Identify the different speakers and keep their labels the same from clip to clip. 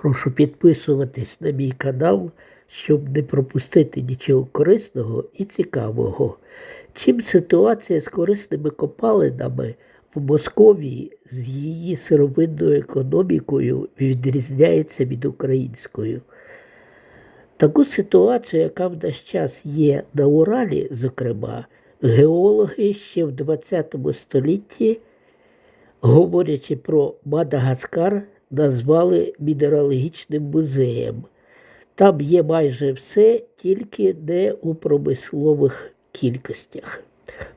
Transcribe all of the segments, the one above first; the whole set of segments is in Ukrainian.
Speaker 1: Прошу підписуватись на мій канал, щоб не пропустити нічого корисного і цікавого. Чим ситуація з корисними копалинами в Московії з її сировинною економікою відрізняється від української? Таку ситуацію, яка в наш час є на Уралі, зокрема, геологи ще в ХХ столітті, говорячи про Мадагаскар, назвали мінералогічним музеєм. Там є майже все, тільки не у промислових кількостях.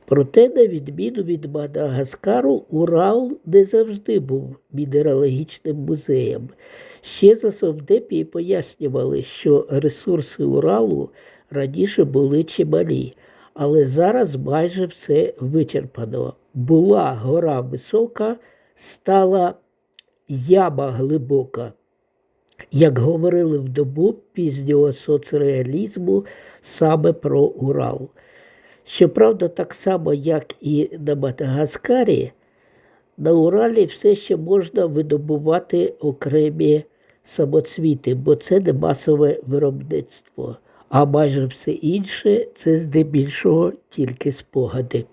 Speaker 1: Проте, на відміну від Мадагаскару, Урал не завжди був мінералогічним музеєм. Ще за Совдепії пояснювали, що ресурси Уралу раніше були чималі, але зараз майже все вичерпано. Була гора висока, стала яма глибока. Як говорили в добу пізнього соцреалізму саме про Урал. Щоправда, так само, як і на Мадагаскарі, на Уралі все ще можна видобувати окремі самоцвіти, бо це не масове виробництво, а майже все інше це здебільшого тільки спогади.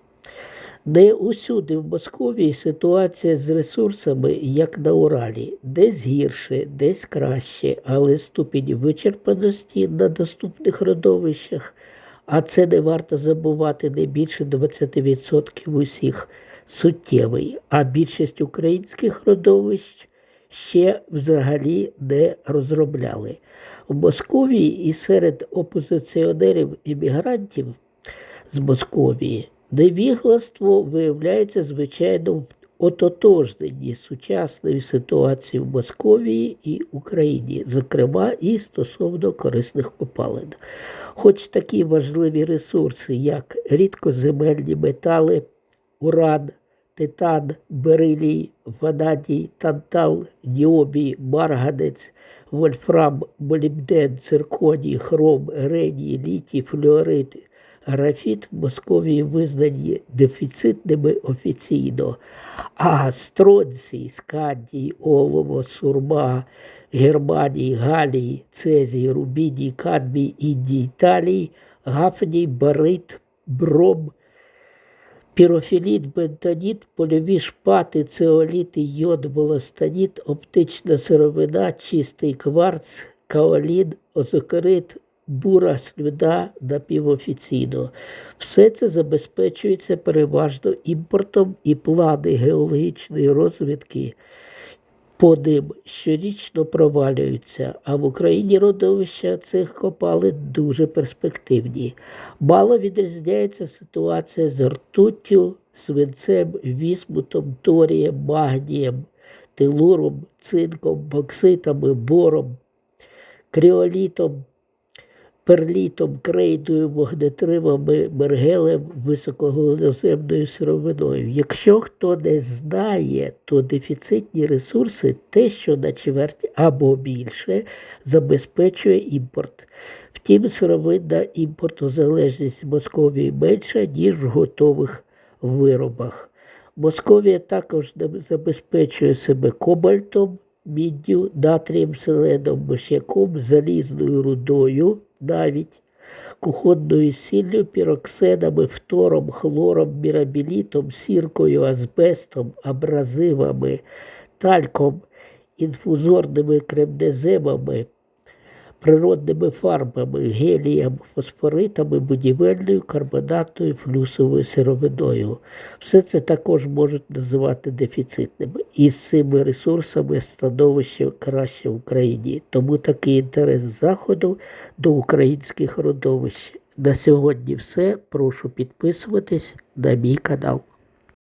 Speaker 1: Не усюди в Московії ситуація з ресурсами, як на Уралі, десь гірше, десь краще, але ступінь вичерпаності на доступних родовищах, а це не варто забувати не більше 20% усіх суттєвий, а більшість українських родовищ ще взагалі не розробляли. В Московії і серед опозиціонерів іммігрантів з Московії невігластво виявляється звичайно в ототожненні сучасної ситуації в Московії і Україні, зокрема і стосовно корисних копалин. Хоч такі важливі ресурси, як рідкоземельні метали, уран, титан, берилій, ванадій, тантал, ніобій, марганець, вольфрам, молібден, цирконій, хром, реній, літій, флюорит, графіт Московії визнані дефіцитними офіційно, а стронцій, скандій, олово, сурма, германій, галій, цезій, рубідій, кадмій, індій, талій, гафній, барит, бром, пірофіліт, бентоніт, польові шпати, цеоліти, йод, волостаніт, оптична сировина, чистий кварц, каолін, озокерит, бура, слюда напівофіційно. Все це забезпечується переважно імпортом і плани геологічної розвідки по ним щорічно провалюються, а в Україні родовища цих копалин дуже перспективні. Мало відрізняється ситуація з ртуттю, свинцем, вісмутом, торієм, магнієм, телуром, цинком, бокситами, бором, кріолітом, перлітом, крейдою, вогнетривами, мергелем, високоголоземною сировиною. Якщо хто не знає, то дефіцитні ресурси те, що на чверть або більше, забезпечує імпорт. Втім, сировинна імпортозалежність Московії менша, ніж в готових виробах. Московія також забезпечує себе кобальтом, міддю, натрієм, селеном, миш'яком, залізною рудою навіть кухонною сіллю, піроксидами, фтором, хлором, мірабілітом, сіркою, азбестом, абразивами, тальком, інфузорними кремнеземами, природними фарбами, гелієм, фосфоритами, будівельною, карбонатною, флюсовою сировиною. Все це також можуть називати дефіцитними. І з цими ресурсами становище краще в Україні. Тому такий інтерес Заходу до українських родовищ. На сьогодні все. Прошу підписуватись на мій канал.